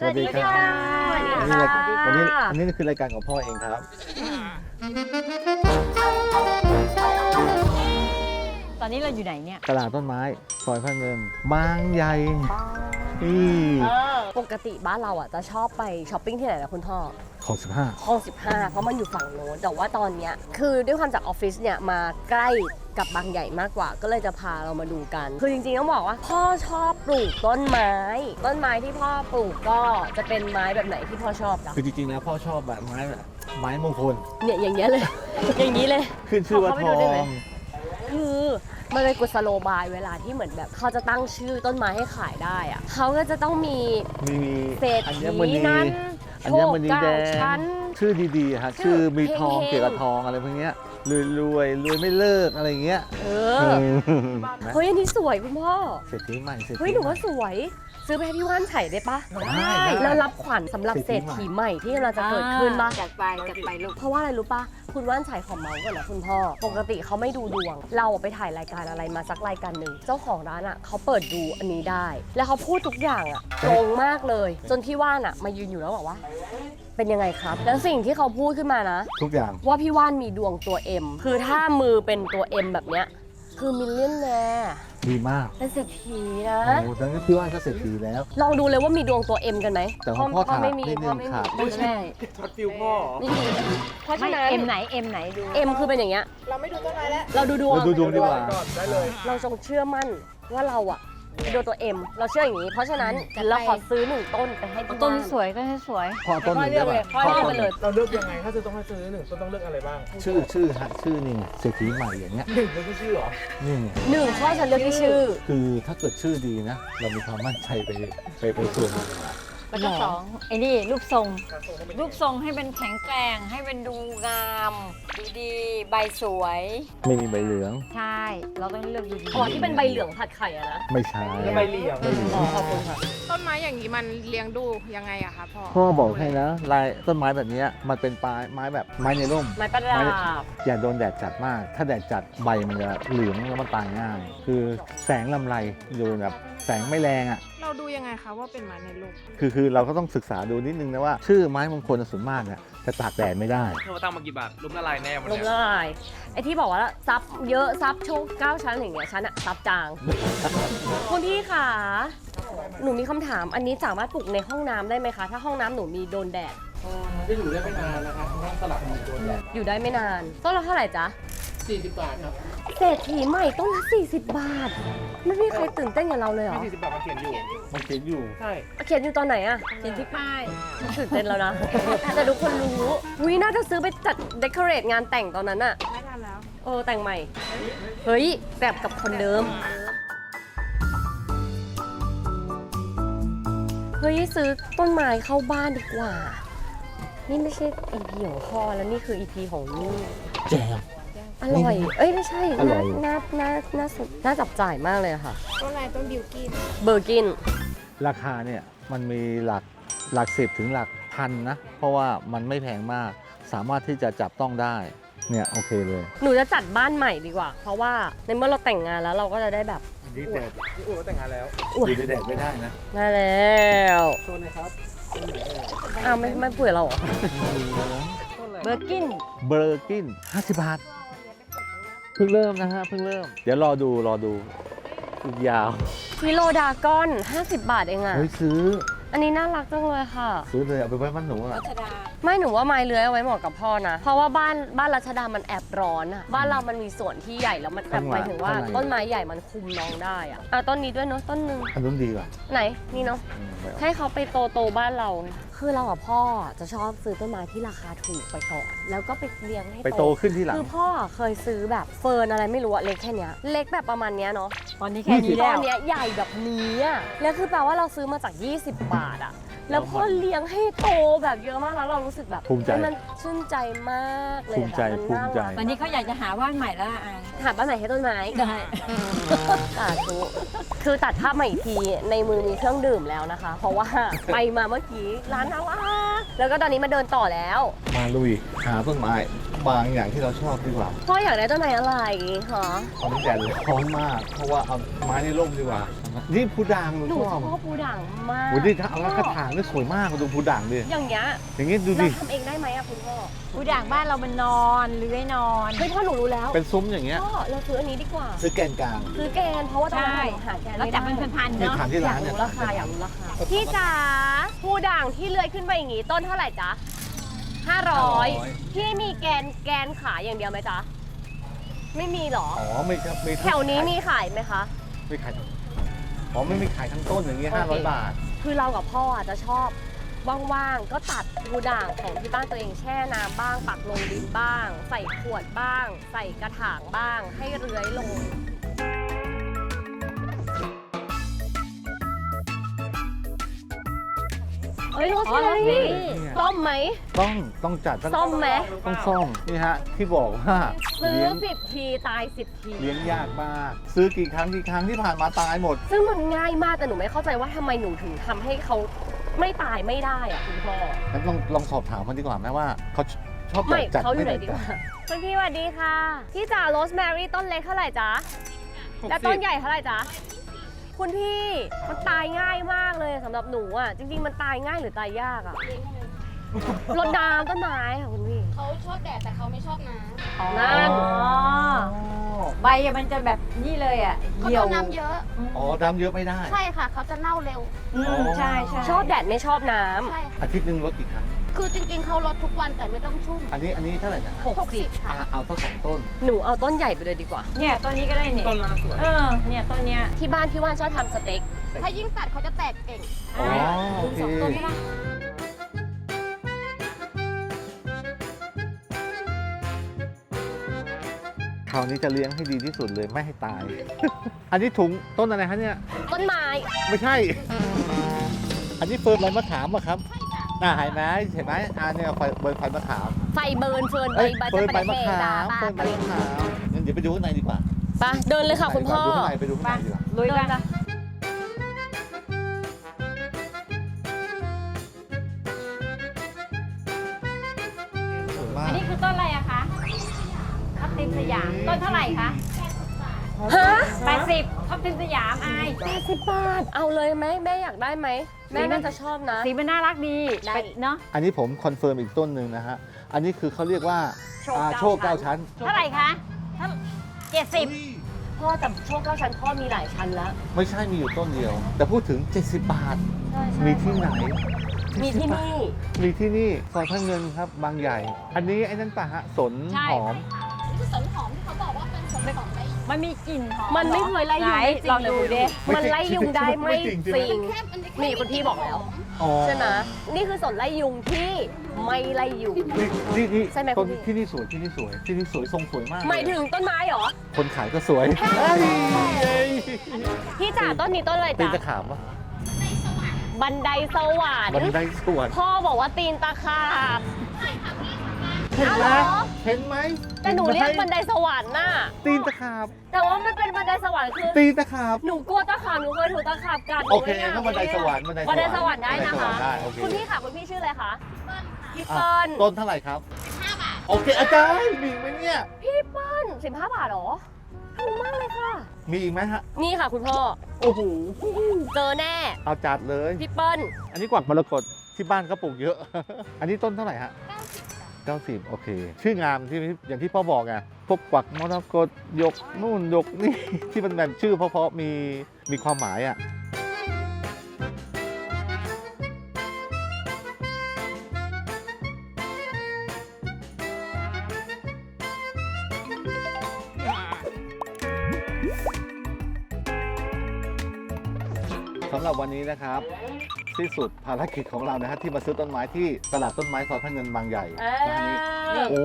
สวัสดีค่ะ วันนี้รายการวันนี้วันนี้คือรายการของพ่อเองครับ ตอนนี้เราอยู่ไหนเนี่ย ตลาดต้นไม้ซอยพระเงินบางใหญ่ นี่ปกติบ้านเราอะจะชอบไปช้อปปิ้งที่ไหนนะคุณพ่อของ15คลอง 15 เพราะมันอยู่ฝั่งโน้นแต่ว่าตอนเนี้ยคือด้วยความจากออฟฟิศเนี่ยมาใกล้กับบางใหญ่มากกว่า ก็เลยจะพาเรามาดูกัน คือจริงๆต้องบอกว่า พ่อชอบปลูกต้นไม้ ต้นไม้ที่พ่อปลูกก็จะเป็นไม้แบบไหนที่พ่อชอบจ๊ะคือจริงๆนะพ่อชอบแบบไม้แบบไม้มงคล เนี่ยอย่างเงี้ยเลย อย่างนี้เลย ขึ้นชื่อว่าขอทเข้าอไปดูได้ไหมงคือ มันเป็นกุศโลบายเวลาที่เหมือนแบบเขาจะตั้งชื่อต้นไม้ให้ขายได้อะเขาก็จะต้องมีมีมีเศรษอัญฐีมณีนั้นอัโชญคมณีเก้าแดงชั้น ชื่อดีๆฮะชื่ชื่ออมีทองเฮงๆเกี่ยวกับทองอะไรพวกเนี้ย รวยรวยรวยไม่เลิกอะไรอย่างเงี้ยเอเอออเฮ้ยอันนี้สวยคุณพ่อเศรษฐีใหม่เศรษฐีเฮ้ยหนูว่าใม่สวย ซื้อไปให้พี่ว่านไฉได้ปะได้ได้แล้วรับขวัญสำหรับเศเศรรษษฐีฐีใหม่ที่กำลังจะเกิดขึ้นปะ จัดไปจัดไปลูก เพราะว่าอะไรรู้ปะคุณว่านไฉของเมาส์ก่อนนะคุณพ่อ ปกติเขาไม่ดูดวง เราไปถ่ายรายการอะไรมาสักรายการหนึ่ง เจ้าของร้านอะเขาเปิดดูอันนี้ได้ แล้วเขาพูดทุกอย่างอะตรงมากเลย จนพี่ว่านอะมายืนอยู่แล้วบอกว่า เป็นยังไงครับ แล้วสิ่งที่เขาพูดขึ้นมานะ ทุกอย่าง ว่าพี่ว่านมีดวงตัว M คือถ้ามือเป็นตัว M แบบเนี้ย คือมิลเลียนแนร์ดีมากเป็นเศรษฐีนะ โอ้ดังนั้นพี่ว่าก็เศรษฐีแล้ว ลองดูเลยว่ามีดวงตัว M กันไหมแต่ของพ่อขาดไม่มีนิดนึงพ่อไม่มีขาด ไม่ใช่ช็อตฟิลพ่อเหรอไม่มีเพราะฉะไม่นั้นเอ็มไหนเอ็มไหนดู M คือเป็นอย่างเงี้ย เราไม่ดูต้นไม้แล้ว เราดูดวงเราดูดวงดีกว่า ก่อนได้เลย เราจงเชื่อมั่นว่าเราอะ ดูตัว M เราเชื่ออย่างนี้ เพราะฉะนั้นเราขอซื้อหนึ่งต้นไปให้พี่ต้นบ้าสวยต้นสวยพ่อต้นหพ่อนึ่งเลืได้อกเลยป่ะพ่อเลือกต้ไปนหเลนึ่ยงเราเลือกยังไง ถ้าจะต้องให้ซื้อหนึ่งต้นต้องเลือกอะไรบ้างชื่อชื่อฮะชื่อนี่เศรษฐีใหม่อย่างเงี้ยหนึ่งไม่ใช่ชื่อเหรอ นี่หนึ่งพ่อฉันเลือกที่ชื่อ คือถ้าเกิดชื่อดีนะ เรามีความมั่นใจไปไปไปส่วนหนึ่งอะ แล้วก็สองไอ้นี่รูปทรง การส่งให้เป็นรูปทรงให้เป็นแข็งแกร่งให้เป็นดูงามดีๆใบสวย ไม่มีใบเหลือง ใช่ เราต้องเลือกดีๆอ๋อที่เป็นใบเหลืองผัดไข่อะนะไม่ใช่ใบเหลี่ยมอ๋อขอบคุณค่ะ ต้นไม้อย่างนี้มันเลี้ยงดูยังไงอะคะพ่อพ่อบอกให้นะลายต้นไม้แบบเนี้ยมันเป็นปลายไม้แบบไม้ในร่ม ไม้ประดับ อย่าโดนแดดจัดมาก ถ้าแดดจัดใบมันจะเหลืองแล้วมันตายง่าย คือแสงลำไรอยู่แบบ แสงไม่แรงอะ เราดูยังไงคะว่าเป็นไม้ในร่มคือคือเราก็ต้องศึกษาดูนิดนึงนะว่า ชื่อไม้มงคลส่วนมากเนี่ยจะตากแดดไม่ได้ เธอตั้งมากี่บาทล้มละลายแน่หมดลเลมยละลายไอที่บอกว่าซับเยอะซับโชคเก้าชั้นอย่างเงี้ยชั้นอะซับจาง คุณพี่ค่ะหนูมีคำถามอันนี้สามารถปลูกในห้องน้ำได้ไหมคะ ถ้าห้องน้ำหนูมีโดนแดดมันจะอยู่ได้ไม่นานนะครับต้องสลับมันโดนแดดอยู่ได้ไม่นานต้นละเท่าไหร่จ๊ะ 40 บาทครับเศรษฐีใหม่ต้นละ40 บาท ไม่มีใครตื่นเต้นกับเราเลยเหรอไม่40 บาทมันเขียนอยู่ มันเขียนอยู่ ใช่ เขียนอยู่ตอนไหนอะเขียนที่ป้ายตื่นเต้นแล้วนะ แต่ทุกคนรู้วิน่าจะซื้อไปจัดเดคอเรทงานแต่งตอนนั้นอะไม่ทันแล้วเออแต่งใหม่ เฮ้ยแบบกับคนเดิม เฮ้ยซื้อต้นไม้เข้าบ้านดีกว่า นี่ไม่ใช่ EP ของพ่อแล้วนี่คือ EP ของลูกแจม อร่อย เอ้ยไม่ใช่อร่อย น่าน่าน่าสนน่าจับจ่ายมากเลยอะค่ะ ต้นอะไรต้นบิวกินเบอร์กิน ราคาเนี่ยมันมีหลักหลักสิบถึงหลักพันนะ เพราะว่ามันไม่แพงมาก สามารถที่จะจับต้องได้เนี่ยโอเคเลย หนูจะจัดบ้านใหม่ดีกว่า เพราะว่าในเมื่อเราแต่งงานแล้วเราก็จะได้แบบดีแดดพี่อู๋ก็แต่งงานแล้วอวดดีแดดไม่ได้นะมาแล้วโซนนะครับอ้าวไม่ไม่พูดกับเราเหรอเบอร์กิน เบอร์กิน 50 บาท เพิ่งเริ่มนะฮะเพิ่งเริ่ม เดี๋ยวรอดูรอดูอีกยาวฟิโลดากอน 50 บาทเองอะเฮ้ยซื้ออันนี้น่ารักจังเลยค่ะ ซื้อเลยเอาไปไว้บ้านหนูอะชดาไม่หนูว่าไม้เลื้อยเอาไว้เหมาะกับพ่อนะ เพราะว่าบ้านบ้านรัชดามันแอบร้อนอะบ้านเรามันมีสวนที่ใหญ่แล้วมันแบบหมายถึงว่าต้นไม้ใหญ่มันคุมน้องได้อะเอาต้นนี้ด้วยเนาะต้นหนึ่งอันนู้นดีกว่าไหนนี่เนาะอืมไม่เอาให้เขาไปโตโตๆบ้านเราคือเราอะพ่อจะชอบซื้อต้นไม้ที่ราคาถูกไปก่อนแล้วก็ไปเลี้ยงให้ไปโตขึ้นที่หลังคือพ่อเคยซื้อแบบเฟิร์นอะไรไม่รู้อะเล็กแค่เนี้ยเล็กแบบประมาณเนี้ยเนาะตอนนี้แค่นี้ตแล้อนวเนี้ยใหญ่แบบนี้อะแล้วคือแปลว่าเราซื้อมาจาก 20 บาทอะ แล้วพ่อเลี้ยงให้โตแบบเยอะมากแล้วเรารู้สึกแบบภูมิใจเฮ้ยมันชื่นใจมากเลยภูมิใจแบบนภูมิใจ น่ารักตอนนี้เขาอยากจะหาบ้านใหม่แล้วอะถามบ้านไหนให้ต้นไม้ ได้สาธุคือตัดภาพมาอีกทีในมือมีเครื่องดื่มแล้วนะคะ เพราะว่า ไปมาเมื่อกี้ร้านน่ารักแล้วก็ตอนนี้มาเดินต่อแล้ว มาลุยหาต้นไม้ บางอย่างที่เราชอบดีกว่าพ่ออยากได้ต้นไม้อะไรคะตอนนี้แดดร้อนมาก เพราะว่าเอาไม้ในร่มดีกว่า นี่ผู้ด่างหนูหนูชชออบบปูด่างมากโอ้ยนี่ถ้าเอากระถางนี่สวยมากดูผู้ด่างดิอย่างเงี้ยอย่างงี้ดูเราดิทำเองได้ไหมอะคุณพ่อผู้ด่างบ้านเรามันนอนเลื้อยนอน เฮ้ยพ่อหนูรู้แล้วเป็นซุ้มอย่างเงี้ยพ่อเราซื้ออันนี้ดีกว่าซื้อแกนกลางซื้อแกนเพราะว่าตอนนี้ใช่หนูหาแกนแล้วไม่จัได้บเป็นพันๆนี่เนาะ ถามที่อยาร้ากนเนี่ยรู้ราคาอยากรู้ราคาพี่จ๋าผู้ด่างที่เลื้อยขึ้นไปอย่างงี้ต้นเท่าไหร่จ๊ะ 500พี่มีแกนแกนขายอย่างเดียวไหมจ๊ะ ไม่มีหรอ อ๋อไม่ครับไม่แถวนี้มีขายไหมคะ ไม่ขายอ๋อไม่มีขายทั้งต้นอย่างเงี้ยโอเค500บาท คือเรากับพ่ออาจจะชอบว่างๆ ก็ตัดกูด่างของที่บ้านตัวเองแช่น้ำบ้าง ปักลงดินบ้าง ใส่ขวดบ้าง ใส่กระถางบ้าง ให้เรื้อยลง เฮ้ยโรสอ๋อแมโรสแมรี่รี่ส้มไหมต้องต้องจัดต้องส้มไหมต้องซ่อมนี่ฮะที่บอกว่าซื้อเลี้ยงสิบทีตายสิบที เลี้ยงยากมาก ซื้อกี่ครั้งกี่ครั้งที่ผ่านมาตายหมด ซึ่งมันง่ายมากแต่หนูไม่เข้าใจว่าทำไมหนูถึงทำให้เขาไม่ตายไม่ได้อะคุณพ่องั้นลองลองสอบถามมันดีกว่าไหมว่าเขาชอบแบไม่บจัดเขาอยู่ไหนแบบดีกว่าคุณพี่สวัสดีค่ะ พี่จ๋าโรสแมรี่ต้นเล็กเท่าไหร่จ๊ะแล้วต้นใหญ่เท่าไหร่จ๊ะ คุณพี่มันตายง่ายมากเลยสำหรับหนูอะ จริง ๆ มันตายง่ายหรือตายยากอะรดน้ำต้นไม้ค่ะคุณพี่เขาชอบแดดแต่เขาไม่ชอบน้นั่นอ๋อใบอะมันจะแบบนี่เลยอะำเขาเหี่โดยวนน้ำเยอะ อ๋อดำเยอะไม่ได้ ใช่ค่ะ เขาจะเน่าเร็ว อืมใช่ใช่ชอบแดดไม่ชอบน้ำ ใช่ค่ะ อาทิตย์หนึงลดกี่ครั้ง คือจริงๆเขาลดทุกวันแต่ไม่ต้องชุ่มอันนี้อันนี้เท่าไหร่นะหกสิบ60ค่ะ อะเอาสักสองต้น หนูเอาต้นใหญ่ไปเลยดีกว่า เนี่ยต้นนี้ก็ได้เนี่ยต้นละสวย เออเนี่ยต้นเนี้ยที่บ้านที่ว่านชอบทำสเต็ก ถ้ายิ่งตัดเขาจะแตกเก่ง อ๋อโอเค สองต้นก็ได้คราวนี้จะเลี้ยงให้ดีที่สุดเลยไม่ให้ตาย อันนี้ถุงต้นอะไรฮะเนี่ย ต้นไม้ ไม่ใช่ อันนี้เฟิร์นใบมะขามอะครับ น่าเห็นไหมเห็นไหมอ่าเนี่ยไฟเบิร์นไฟมะขามไฟเบิร์นเฟิร์นใบเอ้ยใบเฟิร์นใบจะมะไปขามดาเฟิร์นใบมะขามงั้นเดี๋ยวไปดูข้างในดีกว่าไปเดินเลยค่ะคุณพ่อดูข้างในไปดูข้างในดีกว่า ลุยเดิกันนนะสวยมาอักนนี้คือต้นอะไรอะคะทับทิมสยามต้นเท่าไหร่คะ ฮะ80ทับทิมสยามอายแปดสิบบาท เอาเลยไหมแม่อยากได้ไหม แม่น่าจะชอบนะ สีมันน่ารักดีได้เป็นเนาะ อันนี้ผมคอนเฟิร์มอีกต้นหนึ่งนะฮะ อันนี้คือเขาเรียกว่าโชคอ่าเก้าโชคเก้าชั้น เท่าไหร่คะเจ็ดสิบพ่อแต่โชคเก้าชั้นพ่อมีหลายชั้นแล้ว ไม่ใช่มีอยู่ต้นเดียว แต่พูดถึง 70 บาทใช่ใช่มีที่ไหน มีที่70บาทนี่ มีที่นี่ซอยพระเงินครับบางใหญ่ อันนี้ไอ้นั่นป่ะฮะสนหอม มได้มันมีกลิ่นหอมมันไม่เคยไล่ยุงได้จริลองงเลดูยดิมันไล่ยุงได้ไม่ไม่จริงใช่ไหมจริงแค่อันนี้นี่คุณพี่บอกแล้ว อ๋อใช่ไหมนี่คือสนไล่ยุงที่ไม่ไล่ยุง นี่นี่นี่ใช่ไหมต้นคุณพี่ที่นี่สวยที่นี่สวยที่นี่สวยทรงสวยมากหมายถึงต้นไม้เหรอ คนขายก็สวยเฮ้ยเย้พี่จ๋าต้นนี้ต้นอะไรตีนจ๊ะตะขาบวะบันไดสวรรบันค์ไดสวนพ่อบอกว่าตีนตะขาบ เห็นไหมอ้าวเหรอ เห็นไหมแต่หนูเรียกบันไดไดสวรรค์น่ะ ตีนตะขาบ แต่ว่ามันเป็นบันไดสวรรค์คือ ตีนตะขาบ หนูกลัวตะขาบหนูเคยถูกตะขาบกัดหนูโอเคไม่ยากก็บันไดสวรรค์บันไดบันไดสวรรค์ได้บันนะสวรคะ รค์ได้โอเค คุณพี่ค่ะคุณพี่ชื่ออะไรคะพี่อะเปิ้ลต้นเท่าไหร่ครับ15บาท โอเคอาจารย์มีอีกไหมเนี่ย พี่เปิ้ลสิบห้าบาทเหรอถูกมากเลยค่ะ มีอีกไหมฮะ นี่ค่ะคุณพ่อ โอ้โห เจอแน่ เอาจัดเลย พี่เปิ้ล อันนี้กวักมรกตที่บ้านเขาปลูกเยอะ อันนี้ต้นเท่าไหร่ฮะ 90 โอเค ชื่องามที่อย่างที่พ่อบอกไงพวกกวักมรกตยกนู่นยกนี่ ที่มันแบบชื่อเพราะๆมีมีความหมายอะสำหรับวันนี้นะครับ ที่สุดภารกิจของเรานะฮะที่มาซื้อต้นไม้ที่ตลาดต้นไม้ซอยพระเงินบางใหญ่เอร้านนี้อโอ้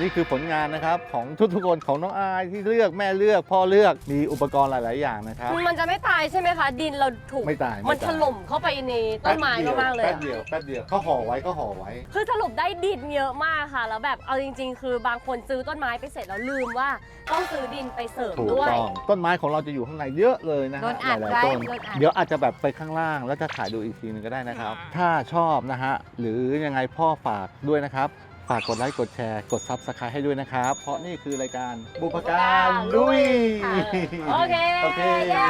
นี่คือผลงานนะครับของทุกๆคนของน้องอายที่เลือกแม่เลือกพ่อเลือกมีอุปกรณ์หลาย ๆ อย่างนะครับ มันจะไม่ตายใช่ไหมคะ ดินเราถูก ไม่ตายมันถล่มเข้าไปในต้นไม้มากๆเลยแป๊บอะเดียวแป๊บเดียวเขาห่อไว้ก็ห่อไว้ คือสรุปได้ดินเยอะมากค่ะ แล้วแบบเอาจริง ๆ คือบางคนซื้อต้นไม้ไปเสร็จแล้วลืมว่าต้องซื้อดินไปเสริมถูกด้วย ต้องต้นไม้ของเราจะอยู่ข้างในเยอะเลยนะโดฮะนหอัดลายไว้ๆต้นโดนอัด เดี๋ยวอาจจะแบบไปข้างล่างแล้วจะถ่ายดูอีกทีหนึงก็ได้นะครับ ถ้าชอบนะฮะหรือยังไงพ่อฝากด้วยนะครับ ฝากกดไลค์กดแชร์กดซับสไครต์ให้ด้วยนะครับ เพราะนี่คือรายการบุพการลุย โอเค โอเค เย้